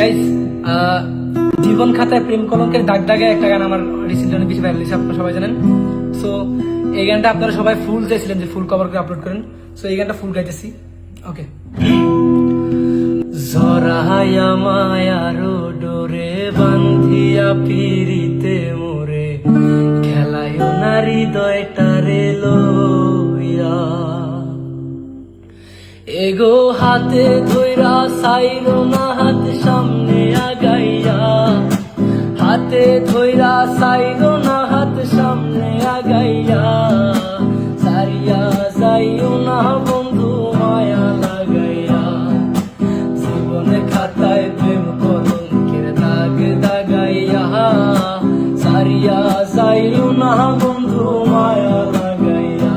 Guys জীবন খাতায় প্রেম কলঙ্কের দাগ দাগে একটা গান আমার রিসেন্টলি অনেক বেশি ভাইরাল আপনারা সবাই জানেন। সো এই গানটা আপনারা সবাই ফুল চাইছিলেন যে ফুল কভার করে আপলোড করেন। সো এই গানটা ফুল গাইতেছি। ওকে জরায়া মায়ারো ডোরে বান্ধিয়া পিরিতে মোরে, খেলায় নারী দয়টারে লইয়া। এগো হাতে ধইরা সাইরো না হাতে ধইরা সাইরো না, হাত সামনে আগাইয়া। সারিয়া যাইও না বন্ধু, মায়া লাগাইয়া। জীবনে খাতায় প্রেম কলঙ্কের দাগ দাগাইয়া। সারিয়া যাইও না বন্ধু, মায়া লাগাইয়া।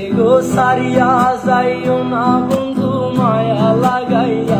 এগো সারিয়া যাইও না বন্ধু, মায়া লাগাইয়া।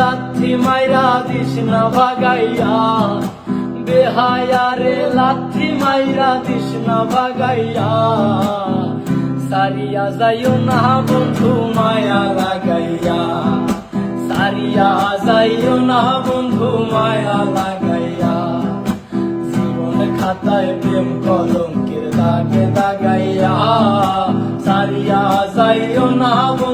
লাথি মাইরা দিস না ভাগাইয়া বেহায়া রে, লাথি মাইরা দিস না ভাগাইয়া সারিয়া যাইও না বন্ধু মায়া লাগাইয়া। সারিয়া যাইও না বন্ধু মায়া লাগাইয়া। জীবন খাতায় প্রেম কলঙ্কের দাগে দাগাইয়া। সারিয়া যাইও না বন্ধু